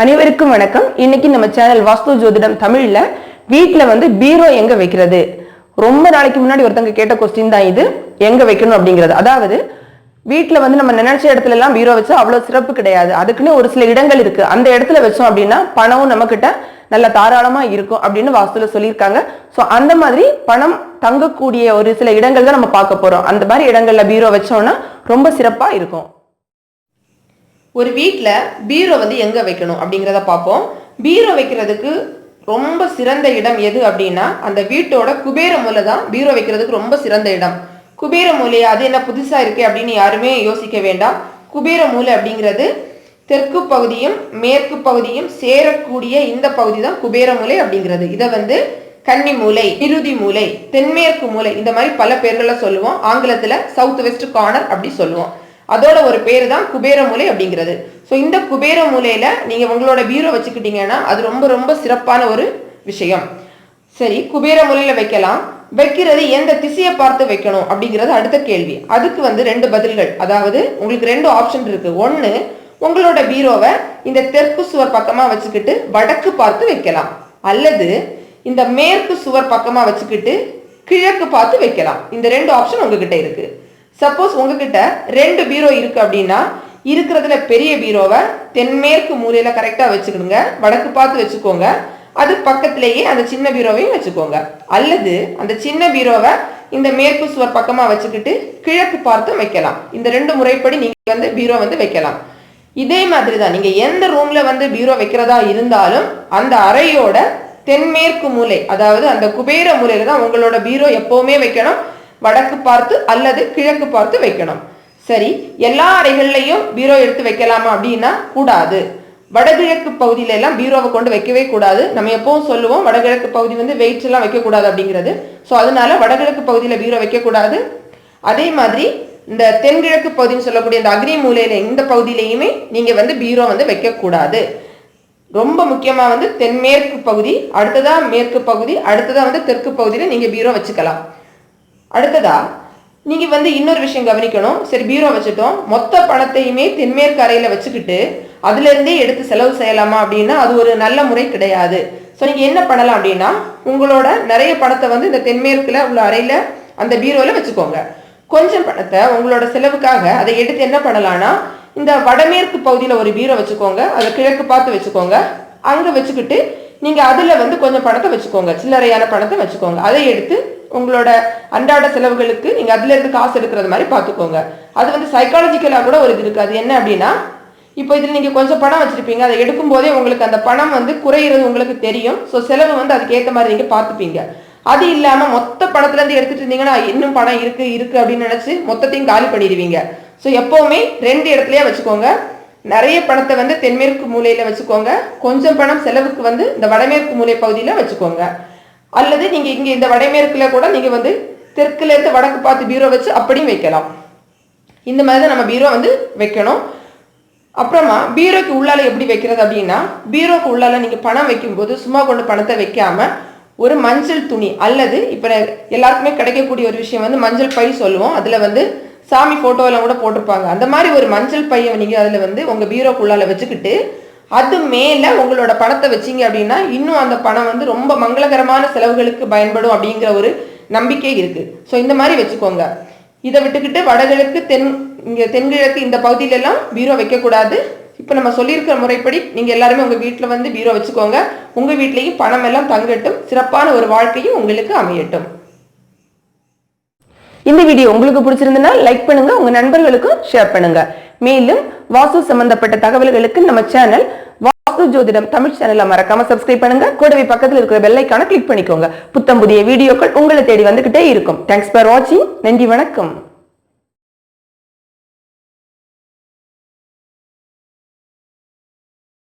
அனைவருக்கும் வணக்கம். இன்னைக்கு நம்ம சேனல் வாஸ்து ஜோதிடம் தமிழ்ல வீட்டில் வந்து பீரோ எங்க வைக்கிறது? ரொம்ப நாளைக்கு முன்னாடி ஒருத்தங்க கேட்ட கொஸ்டின் தான் இது. எங்க வைக்கணும் அப்படிங்கிறது. அதாவது வீட்டில் வந்து நம்ம நினைச்ச இடத்துல எல்லாம் பீரோ வச்சா அவ்வளவு சிறப்பு கிடையாது. அதுக்குன்னு ஒரு சில இடங்கள் இருக்கு. அந்த இடத்துல வச்சோம் அப்படின்னா பணமும் நம்ம நல்ல தாராளமா இருக்கும் அப்படின்னு வாஸ்துல சொல்லியிருக்காங்க. ஸோ அந்த மாதிரி பணம் தங்கக்கூடிய ஒரு சில இடங்கள் தான் நம்ம பார்க்க போறோம். அந்த மாதிரி இடங்கள்ல பீரோ வச்சோம்னா ரொம்ப சிறப்பா இருக்கும். ஒரு வீட்டில் பீரோ வந்து எங்கே வைக்கணும் அப்படிங்கிறத பார்ப்போம். பீரோ வைக்கிறதுக்கு ரொம்ப சிறந்த இடம் எது அப்படின்னா அந்த வீட்டோட குபேர மூலை தான் பீரோ வைக்கிறதுக்கு ரொம்ப சிறந்த இடம். குபேர மூலை அது என்ன புதுசாக இருக்குது அப்படின்னு யாருமே யோசிக்க வேண்டாம். குபேர மூலை அப்படிங்கிறது தெற்கு பகுதியும் மேற்கு பகுதியும் சேரக்கூடிய இந்த பகுதி தான் குபேர மூலை அப்படிங்கிறது. இதை வந்து கன்னி மூலை இறுதி மூலை தென்மேற்கு மூலை இந்த மாதிரி பல பேர்களை சொல்லுவோம். ஆங்கிலத்தில் சவுத் வெஸ்ட் கார்னர் அப்படி சொல்லுவோம். அதோட ஒரு பேர் தான் குபேர மூலை அப்படிங்கிறது. ஸோ இந்த குபேர மூலையில் நீங்கள் உங்களோட பீரோ வச்சுக்கிட்டீங்கன்னா அது ரொம்ப ரொம்ப சிறப்பான ஒரு விஷயம். சரி குபேர மூலையில வைக்கலாம். வைக்கிறது எந்த திசையை பார்த்து வைக்கணும் அப்படிங்கிறது அடுத்த கேள்வி. அதுக்கு வந்து ரெண்டு பதில்கள். அதாவது உங்களுக்கு ரெண்டு ஆப்ஷன் இருக்கு. ஒன்று உங்களோட பீரோவை இந்த தெற்கு சுவர் பக்கமாக வச்சுக்கிட்டு வடக்கு பார்த்து வைக்கலாம். அல்லது இந்த மேற்கு சுவர் பக்கமாக வச்சுக்கிட்டு கிழக்கு பார்த்து வைக்கலாம். இந்த ரெண்டு ஆப்ஷன் உங்ககிட்ட இருக்குது சப்போஸ் உங்ககிட்ட ரெண்டு பீரோ இருக்கு அப்படின்னா இருக்கிறதுல பெரிய பீரோவை தென்மேற்கு மூலையில கரெக்டா வச்சுக்கிடுங்க. வடக்கு பார்த்து வச்சுக்கோங்க. அது பக்கத்திலேயே அந்த சின்ன பீரோவையும் வச்சுக்கோங்க. அல்லது அந்த சின்ன பீரோவை இந்த மேற்கு சுவர் பக்கமா வச்சுக்கிட்டு கிழக்கு பார்த்தும் வைக்கலாம். இந்த ரெண்டு முறைப்படி நீங்க வந்து பீரோ வந்து வைக்கலாம். இதே மாதிரி தான் நீங்க எந்த ரூம்ல வந்து பீரோ வைக்கிறதா இருந்தாலும் அந்த அறையோட தென்மேற்கு மூலை அதாவது அந்த குபேர மூலையில தான் உங்களோட பீரோ எப்பவுமே வைக்கணும். வடக்கு பார்த்து அல்லது கிழக்கு பார்த்து வைக்கணும். சரி எல்லா அறைகள்லையும் பீரோ எடுத்து வைக்கலாமா அப்படின்னா கூடாது. வடகிழக்கு பகுதியில எல்லாம் பீரோவை கொண்டு வைக்கவே கூடாது. நம்ம எப்பவும் சொல்லுவோம் வடகிழக்கு பகுதி வந்து வெயிட்ஸ் எல்லாம் வைக்கக்கூடாது அப்படிங்கிறது. ஸோ அதனால வடகிழக்கு பகுதியில் பீரோ வைக்கக்கூடாது. அதே மாதிரி இந்த தென்கிழக்கு பகுதின்னு சொல்லக்கூடிய இந்த அக்னி மூலையில இந்த பகுதியிலையுமே நீங்க வந்து பீரோ வந்து வைக்கக்கூடாது. ரொம்ப முக்கியமா வந்து தென்மேற்கு பகுதி அடுத்ததா மேற்கு பகுதி அடுத்ததா வந்து தெற்கு பகுதியில நீங்க பீரோ வச்சுக்கலாம். அடுத்ததா நீங்க வந்து இன்னொரு விஷயம் கவனிக்கணும். சரி பீரோ வச்சுட்டோம். மொத்த பணத்தையுமே தென்மேற்கு அறையில வச்சுக்கிட்டு அதுல இருந்தே எடுத்து செலவு செய்யலாமா அப்படின்னா அது ஒரு நல்ல முறை கிடையாது. ஸோ நீங்க என்ன பண்ணலாம் அப்படின்னா உங்களோட நிறைய பணத்தை வந்து இந்த தென்மேற்குல உள்ள அறையில அந்த பீரோல வச்சுக்கோங்க. கொஞ்சம் பணத்தை உங்களோட செலவுக்காக அதை எடுத்து என்ன பண்ணலாம்னா இந்த வடமேற்கு பகுதியில் ஒரு பீரோ வச்சுக்கோங்க. அதை கிழக்கு பார்த்து வச்சுக்கோங்க. அங்கே வச்சுக்கிட்டு நீங்கள் அதில் வந்து கொஞ்சம் பணத்தை வச்சுக்கோங்க. சில்லறையான பணத்தை வச்சுக்கோங்க. அதை எடுத்து உங்களோட அன்றாட செலவுகளுக்கு நீங்கள் அதுலேருந்து காசு எடுக்கிறது மாதிரி பார்த்துக்கோங்க. அது வந்து சைக்காலஜிக்கலாக கூட ஒரு இது இருக்குது. அது என்ன அப்படின்னா இப்போ இதில் நீங்கள் கொஞ்சம் பணம் வச்சுருப்பீங்க. அதை எடுக்கும்போதே உங்களுக்கு அந்த பணம் வந்து குறையிறது உங்களுக்கு தெரியும். ஸோ செலவு வந்து அதுக்கேற்ற மாதிரி நீங்கள் பார்த்துப்பீங்க. அது இல்லாமல் மொத்த பணத்துலேருந்து எடுத்துட்டு இருந்தீங்கன்னா இன்னும் பணம் இருக்குது இருக்கு அப்படின்னு நினச்சி மொத்தத்தையும் காலி பண்ணிடுவீங்க. ஸோ எப்போவுமே ரெண்டு இடத்துலையே வச்சுக்கோங்க. நிறைய பணத்தை வந்து தென்மேற்கு மூலையில் வச்சுக்கோங்க. கொஞ்சம் பணம் செலவுக்கு வந்து இந்த வடமேற்கு மூலை பகுதியில் வச்சுக்கோங்க. அல்லது நீங்கள் இங்கே இந்த வடைமேற்கில் கூட நீங்கள் வந்து தெற்குலேருந்து வடக்கு பார்த்து பீரோ வச்சு அப்படியும் வைக்கலாம். இந்த மாதிரி தான் நம்ம பீரோ வந்து வைக்கணும். அப்புறமா பீரோக்கு உள்ளால எப்படி வைக்கிறது அப்படின்னா பீரோக்கு உள்ளால நீங்கள் பணம் வைக்கும்போது சும்மா கொண்டு பணத்தை வைக்காமல் ஒரு மஞ்சள் துணி அல்லது இப்போ எல்லாருக்குமே கிடைக்கக்கூடிய ஒரு விஷயம் வந்து மஞ்சள் பை சொல்லுவோம். அதில் வந்து சாமி ஃபோட்டோவெல்லாம் கூட போட்டிருப்பாங்க. அந்த மாதிரி ஒரு மஞ்சள் பையை நீங்கள் அதில் வந்து உங்கள் பீரோக்குள்ளால வச்சுக்கிட்டு அது மேலே உங்களோட பணத்தை வச்சீங்க அப்படின்னா இன்னும் அந்த பணம் வந்து ரொம்ப மங்களகரமான செலவுகளுக்கு பயன்படும் அப்படிங்கிற ஒரு நம்பிக்கை இருக்குது ஸோ இந்த மாதிரி வச்சுக்கோங்க. இதை விட்டுக்கிட்டு வடகிழக்கு தென் இங்கே தென்கிழக்கு இந்த பகுதியிலெல்லாம் பீரோ வைக்கக்கூடாது. இப்போ நம்ம சொல்லியிருக்கிற முறைப்படி நீங்கள் எல்லாருமே உங்கள் வீட்டில் வந்து பீரோ வச்சுக்கோங்க. உங்கள் வீட்லேயும் பணம் எல்லாம் தங்கட்டும் சிறப்பான ஒரு வாழ்க்கையும் உங்களுக்கு அமையட்டும். இந்த வீடியோ உங்களுக்கு பிடிச்சிருந்ததுன்னா லைக் பண்ணுங்கள் உங்கள் நண்பர்களுக்கும் ஷேர் பண்ணுங்கள் மேலும் வாஸ்து சம்பந்தப்பட்ட தகவல்களுக்கு நம்ம சேனல் வாஸ்து ஜோதிடம் தமிழ் சேனலை மறக்காம சப்ஸ்கிரைப் பண்ணுங்க. கூடவே பக்கத்தில் இருக்கிற பெல்லைக்கான கிளிக் பண்ணிக்கோங்க. புத்தம் புதிய வீடியோக்கள் உங்களை தேடி வந்துகிட்டே இருக்கும். தேங்க்ஸ் ஃபார் வாட்சிங் நன்றி வணக்கம்.